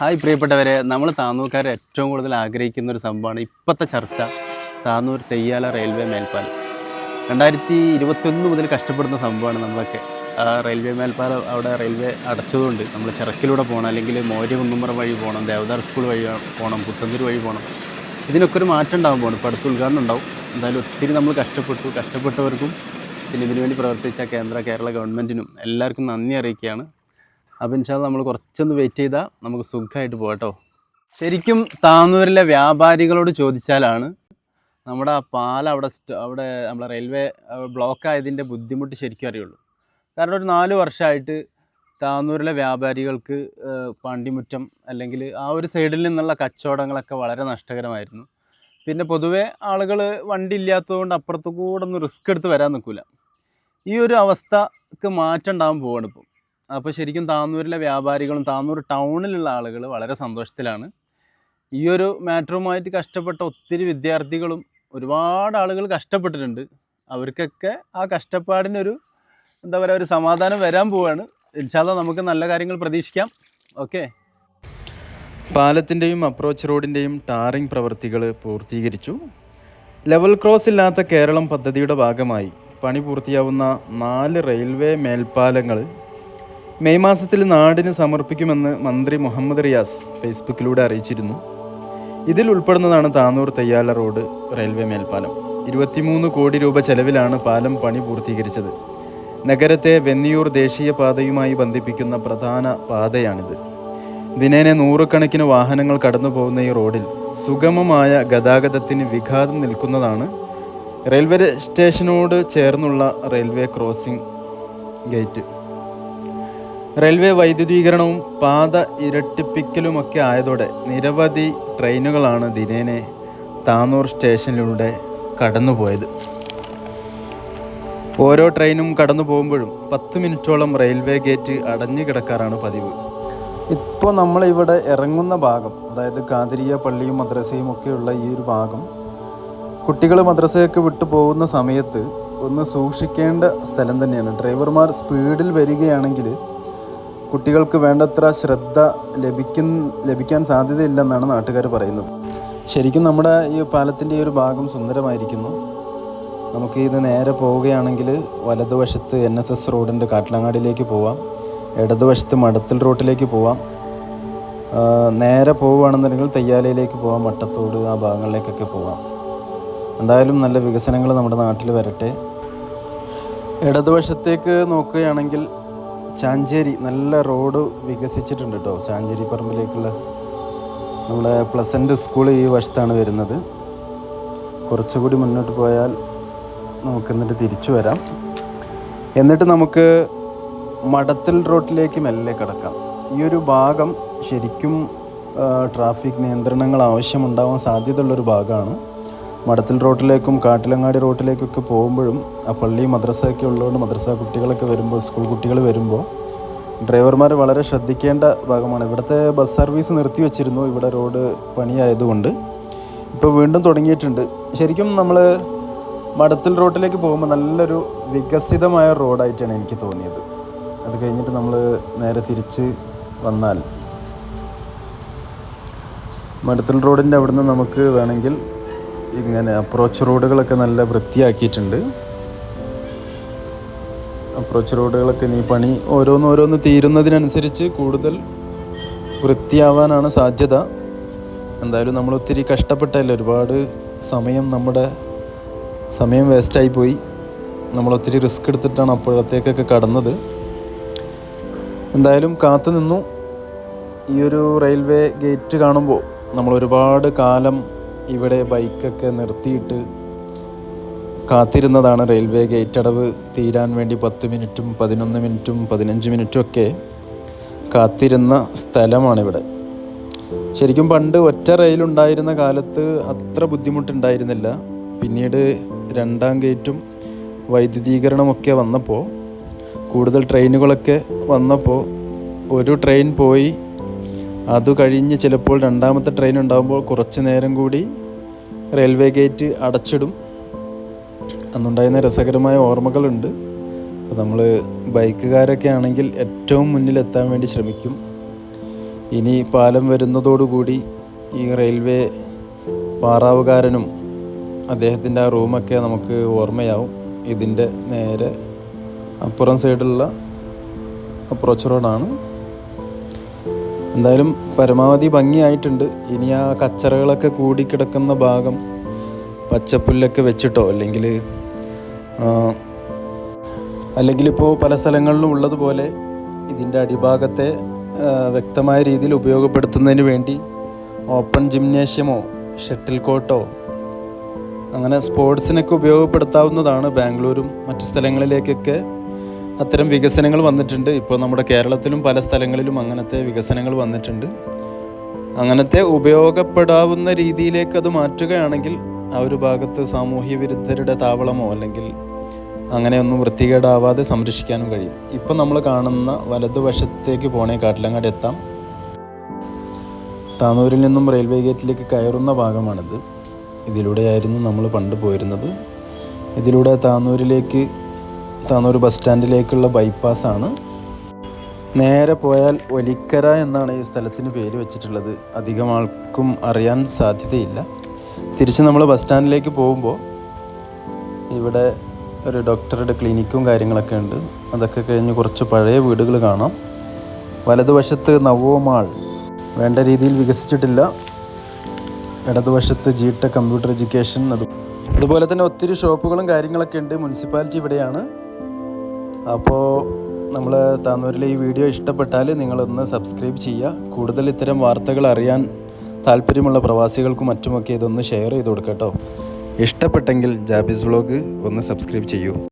Hi പ്രിയപ്പെട്ടവരെ നമ്മൾ താന്നൂർക്കാർ ഏറ്റവും കൂടുതൽ ആഗ്രഹിക്കുന്ന ഒരു സംഭവമാണ് ഇപ്പോഴത്തെ ചർച്ച. താന്നൂർ തെയ്യാല റെയിൽവേ മേൽപ്പാലം. രണ്ടായിരത്തി ഇരുപത്തൊന്ന് മുതൽ കഷ്ടപ്പെടുന്ന സംഭവമാണ് നമ്മളൊക്കെ. ആ റെയിൽവേ മേൽപ്പാലം അവിടെ റെയിൽവേ അടച്ചതുകൊണ്ട് നമ്മൾ ചിറക്കിലൂടെ പോകണം അല്ലെങ്കിൽ മോര്യ കുന്നുമ്പ്രം വഴി പോകണം ദേവദാർ സ്കൂൾ വഴി പോകണം പുത്തന്തൂർ വഴി പോകണം. ഇതിനൊക്കെ ഒരു മാറ്റം ഉണ്ടാകും പോകണം ഇപ്പോൾ അടുത്ത ഉദ്ഘാടനം ഉണ്ടാവും. എന്തായാലും ഒത്തിരി നമ്മൾ കഷ്ടപ്പെട്ടു. കഷ്ടപ്പെട്ടവർക്കും പിന്നെ ഇതിനുവേണ്ടി പ്രവർത്തിച്ച കേന്ദ്ര കേരള ഗവൺമെന്റിനും എല്ലാവർക്കും നന്ദി അറിയിക്കുകയാണ്. അപ്പോൾ ഇൻഷാൽ നമ്മൾ കുറച്ചൊന്ന് വെയിറ്റ് ചെയ്താൽ നമുക്ക് സുഖമായിട്ട് പോകട്ടോ ശരിക്കും താന്നൂരിലെ വ്യാപാരികളോട് ചോദിച്ചാലാണ് നമ്മുടെ പാല അവിടെ അവിടെ നമ്മളെ റെയിൽവേ ബ്ലോക്ക് ആയതിന്റെ ബുദ്ധിമുട്ട് ശരിക്കും അറിയുള്ളൂ. കാരണം ഒരു നാല് വർഷമായിട്ട് താന്നൂരിലെ വ്യാപാരികൾക്ക് പാണ്ടിമുറ്റം അല്ലെങ്കിൽ ആ ഒരു സൈഡിൽ നിന്നുള്ള കച്ചവടങ്ങളൊക്കെ വളരെ നഷ്ടകരമായിരുന്നു. പിന്നെ പൊതുവേ ആളുകൾ വണ്ടി ഇല്ലാത്തതുകൊണ്ട് അപ്പുറത്തു കൂടെ ഒന്ന് റിസ്ക് എടുത്ത് വരാൻ നിൽക്കില്ല ഈ ഒരു അവസ്ഥക്ക് മാറ്റം ഉണ്ടാകാൻ പോവാണ് ഇപ്പം. അപ്പോൾ ശരിക്കും താന്നൂരിലെ വ്യാപാരികളും താന്നൂർ ടൗണിലുള്ള ആളുകൾ വളരെ സന്തോഷത്തിലാണ്. ഈ ഒരു മാറ്ററുമായിട്ട് കഷ്ടപ്പെട്ട ഒത്തിരി വിദ്യാർത്ഥികളും ഒരുപാട് ആളുകൾ കഷ്ടപ്പെട്ടിട്ടുണ്ട്. അവർക്കൊക്കെ ആ കഷ്ടപ്പാടിനൊരു എന്താ പറയുക ഒരു സമാധാനം വരാൻ പോവാണ്. ഇൻഷാല്ല നമുക്ക് നല്ല കാര്യങ്ങൾ പ്രതീക്ഷിക്കാം. ഓക്കെ? പാലത്തിന്റെയും അപ്രോച്ച് റോഡിന്റെയും ടാറിംഗ് പ്രവൃത്തികൾ പൂർത്തീകരിച്ചു. ലെവൽ ക്രോസ് ഇല്ലാത്ത കേരളം പദ്ധതിയുടെ ഭാഗമായി പണി പൂർത്തിയാവുന്ന നാല് റെയിൽവേ മേൽപ്പാലങ്ങൾ മെയ് മാസത്തിൽ നാടിന് സമർപ്പിക്കുമെന്ന് മന്ത്രി മുഹമ്മദ് റിയാസ് ഫേസ്ബുക്കിലൂടെ അറിയിച്ചിരുന്നു. ഇതിൽ ഉൾപ്പെടുന്നതാണ് താനൂർ തയ്യാല റോഡ് റെയിൽവേ മേൽപ്പാലം. ഇരുപത്തിമൂന്ന് കോടി രൂപ ചെലവിലാണ് പാലം പണി പൂർത്തീകരിച്ചത്. നഗരത്തെ വെന്നിയൂർ ദേശീയ പാതയുമായി ബന്ധിപ്പിക്കുന്ന പ്രധാന പാതയാണിത്. ദിനേന നൂറുകണക്കിന് വാഹനങ്ങൾ കടന്നു പോകുന്ന ഈ റോഡിൽ സുഗമമായ ഗതാഗതത്തിന് വിഘാതം നിൽക്കുന്നതാണ് റെയിൽവേ സ്റ്റേഷനോട് ചേർന്നുള്ള റെയിൽവേ ക്രോസിംഗ് ഗേറ്റ്. റെയിൽവേ വൈദ്യുതീകരണവും പാത ഇരട്ടിപ്പിക്കലുമൊക്കെ ആയതോടെ നിരവധി ട്രെയിനുകളാണ് ദിനേനെ താന്നൂർ സ്റ്റേഷനിലൂടെ കടന്നുപോയത്. ഓരോ ട്രെയിനും കടന്നു പോകുമ്പോഴും പത്ത് മിനിറ്റോളം റെയിൽവേ ഗേറ്റ് അടഞ്ഞു കിടക്കാറാണ് പതിവ്. ഇപ്പോൾ നമ്മളിവിടെ ഇറങ്ങുന്ന ഭാഗം അതായത് കാതിരിയ പള്ളിയും മദ്രസയും ഒക്കെയുള്ള ഈ ഒരു ഭാഗം കുട്ടികൾ മദ്രസയൊക്കെ വിട്ടു പോകുന്ന സമയത്ത് ഒന്ന് സൂക്ഷിക്കേണ്ട സ്ഥലം തന്നെയാണ്. ഡ്രൈവർമാർ സ്പീഡിൽ വരികയാണെങ്കിൽ കുട്ടികൾക്ക് വേണ്ടത്ര ശ്രദ്ധ ലഭിക്കും ലഭിക്കാൻ സാധ്യതയില്ലെന്നാണ് നാട്ടുകാർ പറയുന്നത്. ശരിക്കും നമ്മുടെ ഈ പാലത്തിന്റെ ഈ ഒരു ഭാഗം സുന്ദരമായിരിക്കുന്നു. നമുക്ക് ഇത് നേരെ പോവുകയാണെങ്കിൽ വലതുവശത്ത് എൻ എസ് എസ് റോഡിന്റെ കാട്ടിലങ്ങാടിയിലേക്ക് പോവാം. ഇടതുവശത്ത് മടത്തിൽ റോട്ടിലേക്ക് പോവാം. നേരെ പോവുകയാണെന്നുണ്ടെങ്കിൽ തയ്യാലയിലേക്ക് പോവാം. മട്ടത്തോട് ആ ഭാഗങ്ങളിലേക്കൊക്കെ പോവാം. എന്തായാലും നല്ല വികസനങ്ങൾ നമ്മുടെ നാട്ടിൽ വരട്ടെ. ഇടതുവശത്തേക്ക് നോക്കുകയാണെങ്കിൽ ചാഞ്ചേരി നല്ല റോഡ് വികസിച്ചിട്ടുണ്ട് കേട്ടോ. ചാഞ്ചേരി പറമ്പിലേക്കുള്ള നമ്മുടെ പ്ലസന്റ് സ്കൂൾ ഈ വശത്താണ് വരുന്നത്. കുറച്ചുകൂടി മുന്നോട്ട് പോയാൽ നമുക്ക് എന്നിട്ട് തിരിച്ചു വരാം. എന്നിട്ട് നമുക്ക് മടത്തിൽ റോട്ടിലേക്ക് മെല്ലെ കിടക്കാം. ഈ ഒരു ഭാഗം ശരിക്കും ട്രാഫിക് നിയന്ത്രണങ്ങൾ ആവശ്യമുണ്ടാവാൻ സാധ്യതയുള്ളൊരു ഭാഗമാണ്. മടത്തിൽ റോട്ടിലേക്കും കാട്ടിലങ്ങാടി റോട്ടിലേക്കൊക്കെ പോകുമ്പോഴും ആ പള്ളി മദ്രസയൊക്കെ ഉള്ളതുകൊണ്ട് മദ്രസ കുട്ടികളൊക്കെ വരുമ്പോൾ സ്കൂൾ കുട്ടികൾ വരുമ്പോൾ ഡ്രൈവർമാർ വളരെ ശ്രദ്ധിക്കേണ്ട ഭാഗമാണ്. ഇവിടുത്തെ ബസ് സർവീസ് നിർത്തി വെച്ചിരുന്നു. ഇവിടെ റോഡ് പണിയായതുകൊണ്ട് ഇപ്പോൾ വീണ്ടും തുടങ്ങിയിട്ടുണ്ട്. ശരിക്കും നമ്മൾ മടത്തിൽ റോട്ടിലേക്ക് പോകുമ്പോൾ നല്ലൊരു വികസിതമായ റോഡായിട്ടാണ് എനിക്ക് തോന്നിയത്. അത് കഴിഞ്ഞിട്ട് നമ്മൾ നേരെ തിരിച്ച് വന്നാൽ മടത്തിൽ റോഡിന്റെ അവിടുന്ന് നമുക്ക് വേണമെങ്കിൽ ഇങ്ങനെ അപ്രോച്ച് റോഡുകളൊക്കെ നല്ല വൃത്തിയാക്കിയിട്ടുണ്ട്. അപ്രോച്ച് റോഡുകളൊക്കെ ഇനി പണി ഓരോന്ന് ഓരോന്ന് തീരുന്നതിനനുസരിച്ച് കൂടുതൽ വൃത്തിയാവാനാണ് സാധ്യത. എന്തായാലും നമ്മൾ ഒത്തിരി കഷ്ടപ്പെട്ടല്ലേ? ഒരുപാട് സമയം നമ്മുടെ സമയം വേസ്റ്റായി പോയി. നമ്മൾ ഒത്തിരി റിസ്ക് എടുത്തിട്ടാണ് അപ്പോഴത്തേക്കൊക്കെ കടന്നത്. എന്തായാലും കാത്തു നിന്നു. ഈ ഒരു റെയിൽവേ ഗേറ്റ് കാണുമ്പോൾ നമ്മൾ ഒരുപാട് കാലം ഇവിടെ ബൈക്കൊക്കെ നിർത്തിയിട്ട് കാത്തിരുന്നതാണ് റെയിൽവേ ഗേറ്റ് അടവ് തീരാൻ വേണ്ടി പത്ത് മിനിറ്റും പതിനൊന്ന് മിനിറ്റും പതിനഞ്ച് മിനിറ്റും ഒക്കെ കാത്തിരുന്ന സ്ഥലമാണിവിടെ. ശരിക്കും പണ്ട് ഒറ്റ റെയിലുണ്ടായിരുന്ന കാലത്ത് അത്ര ബുദ്ധിമുട്ടുണ്ടായിരുന്നില്ല. പിന്നീട് രണ്ടാം ഗേറ്റും വൈദ്യുതീകരണമൊക്കെ വന്നപ്പോൾ കൂടുതൽ ട്രെയിനുകളൊക്കെ വന്നപ്പോൾ ഒരു ട്രെയിൻ പോയി. അത് കഴിഞ്ഞ് ചിലപ്പോൾ രണ്ടാമത്തെ ട്രെയിൻ ഉണ്ടാകുമ്പോൾ കുറച്ച് നേരം കൂടി റെയിൽവേ ഗേറ്റ് അടച്ചിടും. അന്നുണ്ടായിരുന്ന രസകരമായ ഓർമ്മകളുണ്ട്. നമ്മൾ ബൈക്കുകാരൊക്കെ ആണെങ്കിൽ ഏറ്റവും മുന്നിലെത്താൻ വേണ്ടി ശ്രമിക്കും. ഇനി പാലം വരുന്നതോടുകൂടി ഈ റെയിൽവേ പാറാവുകാരനും അദ്ദേഹത്തിന്റെ ആ റൂമൊക്കെ നമുക്ക് ഓർമ്മയാവും. ഇതിന്റെ നേരെ അപ്പുറം സൈഡിലുള്ള അപ്രോച്ച് റോഡാണ്. എന്തായാലും പരമാവധി ഭംഗിയായിട്ടുണ്ട്. ഇനി ആ കച്ചറകളൊക്കെ കൂടി കിടക്കുന്ന ഭാഗം പച്ചപ്പുല്ലൊക്കെ വെച്ചിട്ടോ അല്ലെങ്കിൽ അല്ലെങ്കിൽ ഇപ്പോൾ പല സ്ഥലങ്ങളിലും ഉള്ളതുപോലെ ഇതിന്റെ അടിഭാഗത്തെ വ്യക്തമായ രീതിയിൽ ഉപയോഗപ്പെടുത്തുന്നതിന് വേണ്ടി ഓപ്പൺ ജിംനേഷ്യമോ ഷട്ടിൽ കോട്ടോ അങ്ങനെ സ്പോർട്സിനൊക്കെ ഉപയോഗപ്പെടുത്താവുന്നതാണ് ബാംഗ്ലൂരും മറ്റു സ്ഥലങ്ങളിലേക്കൊക്കെ അത്തരം വികസനങ്ങൾ വന്നിട്ടുണ്ട്. ഇപ്പോൾ നമ്മുടെ കേരളത്തിലും പല സ്ഥലങ്ങളിലും അങ്ങനത്തെ വികസനങ്ങൾ വന്നിട്ടുണ്ട്. അങ്ങനത്തെ ഉപയോഗപ്പെടാവുന്ന രീതിയിലേക്ക് അത് മാറ്റുകയാണെങ്കിൽ ആ ഒരു ഭാഗത്ത് സാമൂഹ്യ വിരുദ്ധരുടെ താവളമോ അല്ലെങ്കിൽ അങ്ങനെയൊന്നും വൃത്തികേടാവാതെ സംരക്ഷിക്കാനും കഴിയും. ഇപ്പം നമ്മൾ കാണുന്ന വലതുവശത്തേക്ക് പോണേ കാട്ടിലങ്ങാട് എത്താം. താനൂരിൽ നിന്നും റെയിൽവേ ഗേറ്റിലേക്ക് കയറുന്ന ഭാഗമാണിത്. ഇതിലൂടെയായിരുന്നു നമ്മൾ പണ്ട് പോയിരുന്നത്. ഇതിലൂടെ താനൂരിലേക്ക് താനൂർ ബസ് സ്റ്റാൻഡിലേക്കുള്ള ബൈപ്പാസാണ് നേരെ പോയാൽ ഒലിക്കര എന്നാണ് ഈ സ്ഥലത്തിന് പേര് വെച്ചിട്ടുള്ളത്. അധികം ആൾക്കും അറിയാൻ സാധ്യതയില്ല. തിരിച്ച് നമ്മൾ ബസ് സ്റ്റാൻഡിലേക്ക് പോകുമ്പോൾ ഇവിടെ ഒരു ഡോക്ടറുടെ ക്ലിനിക്കും കാര്യങ്ങളൊക്കെ ഉണ്ട്. അതൊക്കെ കഴിഞ്ഞ് കുറച്ച് പഴയ വീടുകൾ കാണാം. വലതുവശത്ത് നവോമാൾ വേണ്ട രീതിയിൽ വികസിച്ചിട്ടില്ല. ഇടതുവശത്ത് ജി ടെ കമ്പ്യൂട്ടർ എഡ്യൂക്കേഷൻ അതും അതുപോലെ തന്നെ ഒത്തിരി ഷോപ്പുകളും കാര്യങ്ങളൊക്കെ ഉണ്ട്. മുനിസിപ്പാലിറ്റി ഇവിടെയാണ്. അപ്പോൾ നമ്മൾ താന്നൂരിലെ ഈ വീഡിയോ ഇഷ്ടപ്പെട്ടാൽ നിങ്ങളൊന്ന് സബ്സ്ക്രൈബ് ചെയ്യുക കൂടുതൽ ഇത്തരം വാർത്തകൾ അറിയാൻ താല്പര്യമുള്ള പ്രവാസികൾക്കും മറ്റുമൊക്കെ ഇതൊന്ന് ഷെയർ ചെയ്ത് കൊടുക്കട്ടോ. ഇഷ്ടപ്പെട്ടെങ്കിൽ ജാബിസ് വ്ളോഗ് ഒന്ന് സബ്സ്ക്രൈബ് ചെയ്യൂ.